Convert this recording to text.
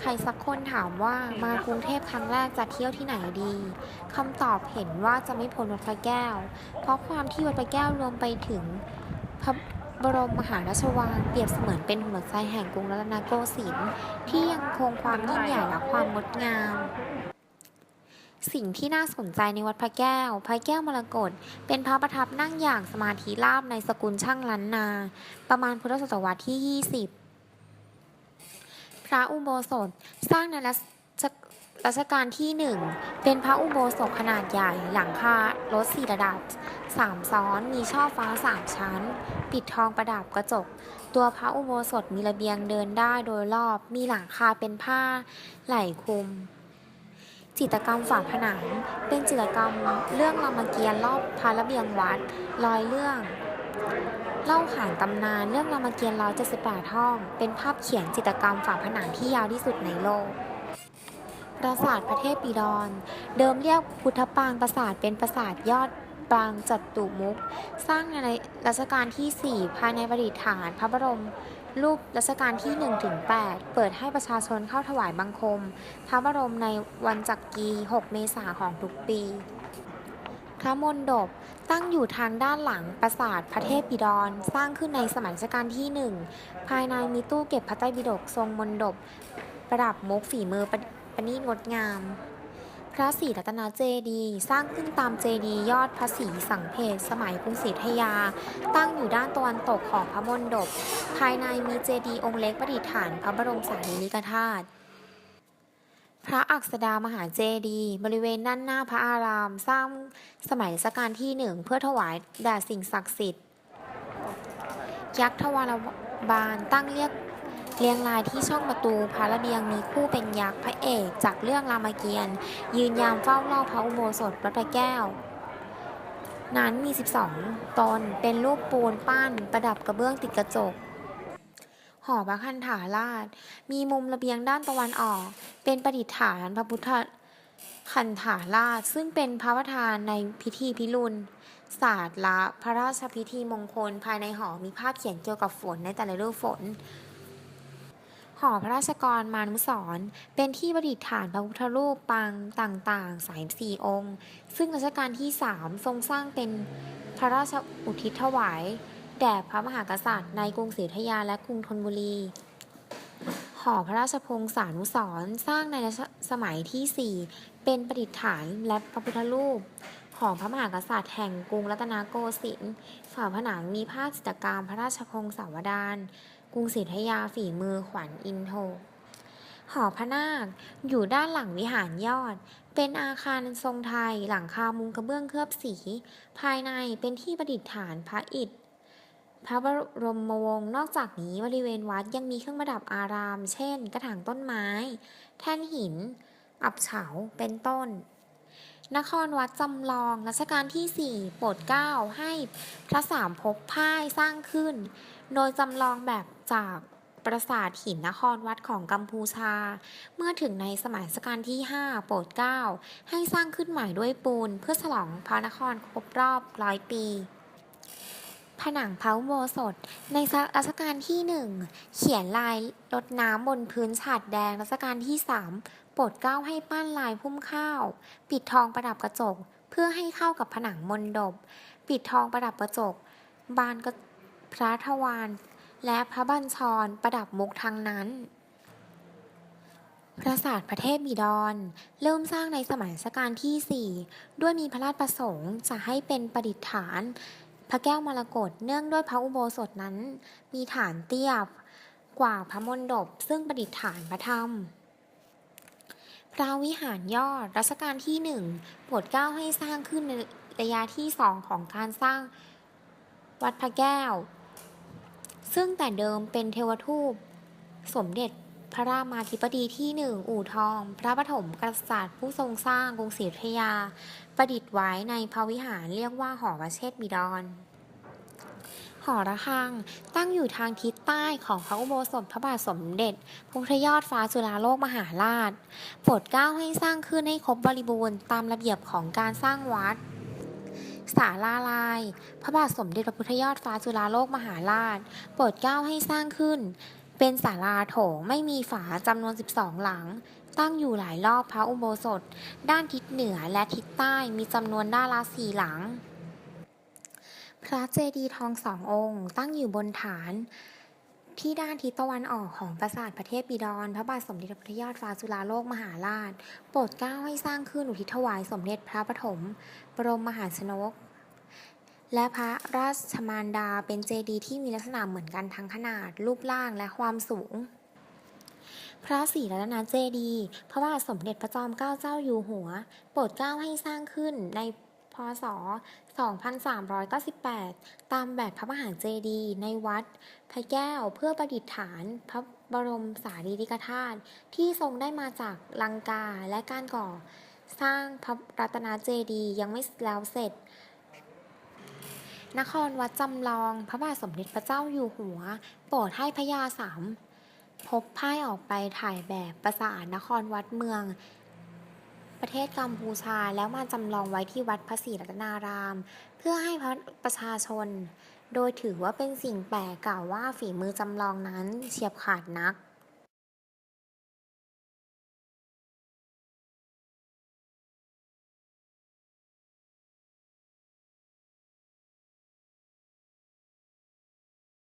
ใครสักคนถามว่ามากรุงเทพครั้งแรกจะเที่ยวที่ไหนดีคำตอบเห็นว่าจะไม่พ้นวัดพระแก้ว เพราะความที่วัดพระแก้วรวมไปถึงพระบรมมหาราชวังเปรียบเสมือนเป็นหัวใจแห่งกรุงรัตนโกสินทร์ที่ยังคงความยิ่งใหญ่และความงดงาม สิ่งที่น่าสนใจในวัดพระแก้ว พระแก้วมรกตเป็นพระประทับนั่งอย่างสมาธิราบในสกุลช่างล้านนา ประมาณพุทธศตวรรษที่ 20 พระอุโบสถสร้างในรัชรัชกาลที่หนึ่งเป็นพระอุโบสถขนาดใหญ่หลังคารถสี่ระดับสามซ้อนมีช่อฟ้าสามชั้น ปิดทองประดับกระจก ตัวพระอุโบสถมีระเบียงเดินได้โดยรอบมีหลังคาเป็นผ้าไหล่คลุม จิตรกรรมฝาผนัง เป็นจิตรกรรมเรื่องรามเกียรติ์รอบพระระเบียงวัด รอยเรื่อง เล่าขานตำนานเรื่องรามเกียรติ์178ห้อง เป็นภาพเขียนจิตรกรรมฝาผนังที่ยาวที่สุดในโลก ปราสาทพระเทพปิฎรเดิมเรียกพุทธปางปราสาทเป็นปราสาทยอดปางจัตุมุก สร้างในรัชกาลที่ 4 ภายในประดิษฐานพระบรม รูปรัชกาลที่1-8เปิดให้ประชาชนเข้าถวายบังคม พระบรมในวันจักรี 6 เมษายนของทุกปี พระมณฑปตั้งอยู่ทางด้านหลังปราสาทพระเทพปิฎรสร้างขึ้นในสมัยรัชกาลที่ 1 ภายในมีตู้เก็บพระไตรปิฎกทรงมณฑปประดับมุกฝีมือประประณีตงดงาม พระศรีรัตนเจดีย์สร้างขึ้นตามเจดีย์ยอดพระศรีสังเพชสมัยกรุงศรีธยา ตั้งอยู่ด้านตะวันตกของพระมณฑปภายในมีเจดีย์องค์เล็กประดิษฐานพระบรมสารีริกธาตุ พระอักษดามหาเจดีย์บริเวณด้านหน้าพระอาราม สร้างสมัยรัชกาลที่หนึ่งเพื่อถวายแด่สิ่งศักดิ์สิทธิ์ ยักษ์ทวารบาลตั้งเรียกเรียงรายที่ช่องประตูพระระเบียงมีคู่เป็นยักษ์พระเอกจากเรื่องรามเกียรติ์ยืนยามเฝ้ารอบพระอุโบสถวัดพระแก้ว นั้นมี 12 ตนเป็นรูปปูนปั้น ประดับกระเบื้องติดกระจก อพระคันถาราช มีมุมระเบียงด้านตะวันออก เป็นประดิษฐานพระพุทธคันถาราช ซึ่งเป็นพระประธานในพิธีพิรุณศาสตร์และพระราชพิธีมงคลภายในหอมีภาพเขียนเกี่ยวกับฝนในแต่ละฤดูฝนหอพระราชกรมานุสรเป็นที่ประดิษฐานพระพุทธรูปปางต่างๆ สายสี่องค์ ซึ่งรัชกาลที่สามทรงสร้างเป็นพระราชอุทิศถวาย แด่พระมหากษัตริย์ในกรุงศรีอยุธยาและกรุงธนบุรี หอพระราชพงศานุสรณ์สร้างในสมัยที่ 4 เป็นประดิษฐานและพระพุทธรูป ของพระมหากษัตริย์แห่งกรุงรัตนโกสินทร์ ฝาผนังมีภาพจิตรกรรมพระราชพงศาวดาร กรุงศรีอยุธยาฝีมือขวัญอินโทหอพระนาคอยู่ด้านหลังวิหารยอด เป็นอาคารทรงไทยหลังคามุงกระเบื้องเคลือบสี ภายในเป็นที่ประดิษฐานพระอิฐ พระบรมวงศ์นอกจากนี้บริเวณวัดยังมีเครื่องประดับอาราม เช่น กระถางต้นไม้ แท่นหิน อับเฉา เป็นต้น นครวัดจำลองรัชกาลที่ 4 โปรดเกล้าให้พระสามภพพ่ายสร้างขึ้น โดยจำลองแบบจากปราสาทหินนครวัดของกัมพูชา เมื่อถึงในสมัยรัชกาลที่ 5 โปรดเกล้าให้สร้างขึ้นใหม่ด้วยปูนเพื่อฉลองพระนครครบรอบร้อยปี ผนังพระอุโบสถ ในรัชกาลที่หนึ่งเขียนลายรดน้ำบนพื้นฉาดแดงรัชกาลที่สามโปรดเกล้าให้ปั้นลายพุ่มข้าว ปิดทองประดับกระจก เพื่อให้เข้ากับผนังมนดบ ปิดทองประดับกระจก บานกระพระทวารและพระบัญชรประดับมุกทั้งนั้นปราสาทพระเทพบิดร เริ่มสร้างในสมัยรัชกาลที่ 4 ด้วยมีพระราชประสงค์จะให้เป็นประดิษฐาน พระแก้วมรกตเนื่องด้วยพระอุโบสถนั้น มีฐานเตี้ยกว่าพระมณฑปซึ่งประดิษฐานพระธรรม พระวิหารยอดรัชกาลที่หนึ่งโปรดเกล้าให้สร้างขึ้นในระยะที่สองของการสร้างวัดพระแก้ว ซึ่งแต่เดิมเป็นเทวทูปสมเด็จพระรามาธิบดีที่หนึ่งอู่ทอง พระปฐมกษัตริย์ผู้ทรงสร้างกรุงศรีอยุธยา ประดิษฐ์ไว้ในพระวิหารเรียกว่าหอวเชษฐ์บิดรหอระฆังตั้งอยู่ทางทิศใต้ของพระอุโบสถพระบาทสมเด็จพระพุทธยอดฟ้าจุฬาโลกมหาราชโปรดเกล้าให้สร้างขึ้นให้ครบบริบูรณ์ตามระเบียบของการสร้างวัดศาลาลาย พระบาทสมเด็จพระพุทธยอดฟ้าจุฬาโลกมหาราชโปรดเกล้าให้สร้างขึ้น เป็นศาลาโถงไม่มีฝาจำนวน 12 หลัง ตั้งอยู่หลายรอบพระอุโบสถ ด้านทิศเหนือและทิศใต้มีจำนวนด้านละสี่หลัง พระเจดีย์ทองสององค์ ตั้งอยู่บนฐาน ที่ด้านทิศตะวันออกของปราสาทประเทศปิดรพระบาทสมเด็จพระยอดฟ้าจุฬาโลกมหาราช โปรดเกล้าให้สร้างขึ้นอุทิศถวายสมเด็จพระปฐมบรมมหาชนก และพระราชมารดาเป็นเจดีย์ที่มีลักษณะเหมือนกันทั้งขนาด รูปร่างและความสูง พระศรีรัตนเจดีย์พระบาทสมเด็จพระจอมเกล้าเจ้าอยู่หัว โปรดเกล้าให้สร้างขึ้นในพศ 2398 ตามแบบพระมหาเจดีย์ในวัด พระแก้วเพื่อประดิษฐานพระบรมสารีริกธาตุที่ทรงได้มาจากลังกาและการก่อ สร้างพระรัตนเจดีย์ยังไม่แล้วเสร็จนครวัดจำลอง พระบาทสมเด็จพระเจ้าอยู่หัว โปรดให้พระยาสาม พบพ่ายออกไปถ่ายแบบประสานนครวัดเมือง ประเทศกัมพูชาแล้วมาจำลองไว้ที่วัดพระศรีรัตนาราม เพื่อให้พระประชาชน โดยถือว่าเป็นสิ่งแปลกกล่าวว่าฝีมือจำลองนั้นเฉียบขาดนัก